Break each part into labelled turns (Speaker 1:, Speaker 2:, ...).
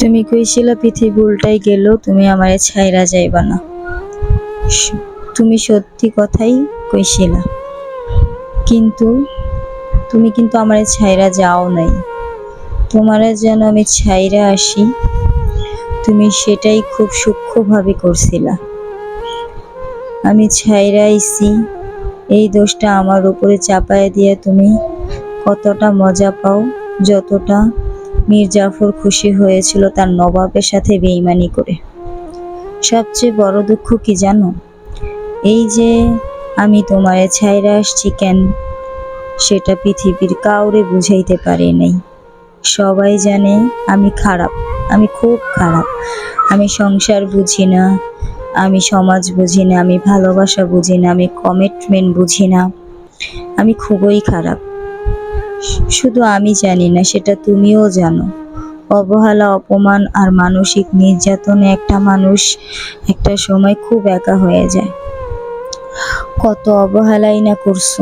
Speaker 1: তুমি কইছিল পৃথিবী উল্টাই গেল, তুমি আমারে ছাইরা যাইবা না। তুমি সত্যি কথাই কইছিলা। কিন্তু তুমি কিন্তু আমারে ছাইরা যাও নাই। তোমারে যেন আমি ছাইরা আসি, তুমি সেটাই খুব সূক্ষ্মভাবে করছিলা। আমি ছাইরা আইছি, এই দোষটা আমার উপরে চাপায় দিয়ে তুমি কতটা মজা পাও, যতটা মীর জাফর খুশি হয়েছিল তার নবাবের সাথে বেইমানি করে। সবচেয়ে বড় দুঃখ কি জানো? এই যে আমি তোমারে ছাইরা আসছি কেন? সেটা পৃথিবীর কাউরে বুঝাইতে পারে নাই। সবাই জানে আমি খারাপ, আমি খুব খারাপ। আমি সংসার বুঝি না, আমি সমাজ বুঝি না, আমি ভালোবাসা বুঝি না, আমি কমিটমেন্ট বুঝি না। আমি খুবই খারাপ। শুধু আমি জানি না, সেটা তুমিও জানো। অবহেলা, অপমান আর মানসিক নির্যাতনে একটা মানুষ একটা সময় খুব একা হয়ে যায়। কত অবহেলাই না করছ?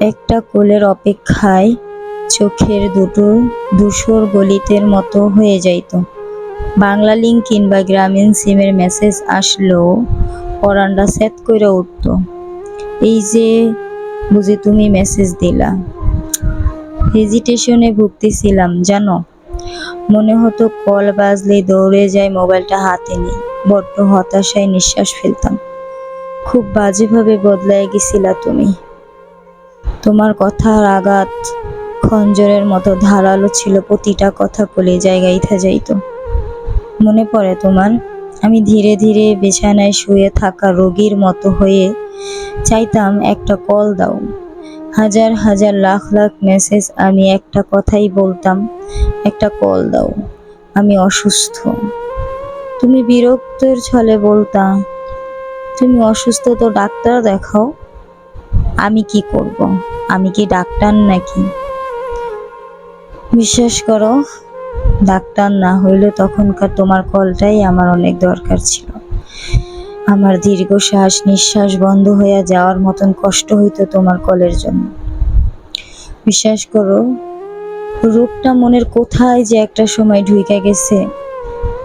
Speaker 1: একটা কোলের অপেক্ষায় চোখের দুটো দুশোর গলিতের মতো হয়ে যাইত। বাংলা লিঙ্ক কিংবা গ্রামীণ সিমের মেসেজ আসলেও পরানটা সেট করে উঠতো। এই যে বুঝি তুমি মেসেজ দিলা। হেজিটেশনে ভুগতেছিলাম, জানো? মনে হতো কল বাজলে দৌড়ে যাই, মোবাইলটা হাতে নিই। বড্ড হতাশায় নিঃশ্বাস ফেলতাম। খুব বাজেভাবে বদলায় গেছিলা তুমি। তোমার কথার আঘাত খঞ্জরের মতো ধারালো ছিল, প্রতিটা কথা কলে জায়গায় থা যাইতো। মনে পড়ে তোমার? আমি ধীরে ধীরে বিছানায় শুয়ে থাকা রোগীর মতো হয়ে চাইতাম, একটা কল দাও। হাজার হাজার লাখ লাখ মেসেজ, আমি একটা কথাই বলতাম, একটা কল দাও, আমি অসুস্থ। তুমি বিরক্তের ছলে বলতা, তুমি অসুস্থ তো ডাক্তার দেখাও, আমি কি করব? আমি কি ডাক্তার নাকি? বিশ্বাস করো ডাক্তার না হইলে তখনকার তোমার কলটাই আমার অনেক দরকার ছিল। আমার দীর্ঘ শ্বাস নিঃশ্বাস বন্ধ হয়ে যাওয়ার মতন কষ্ট হইতো তোমার কলের জন্য। বিশ্বাস করো, রোগটা মনের কোথায় যে একটা সময় ঢুইকা গেছে,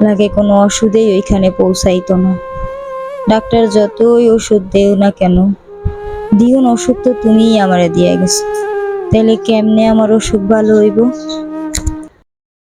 Speaker 1: লাগে কোনো ওষুধেই ওইখানে পৌঁছাইতো না। ডাক্তার যতই ওষুধ দেও না কেন, দিউন অসুখ তো তুমিই আমারে দিয়ে গেছো। তাহলে কেমনে আমার অসুখ ভালো হইব?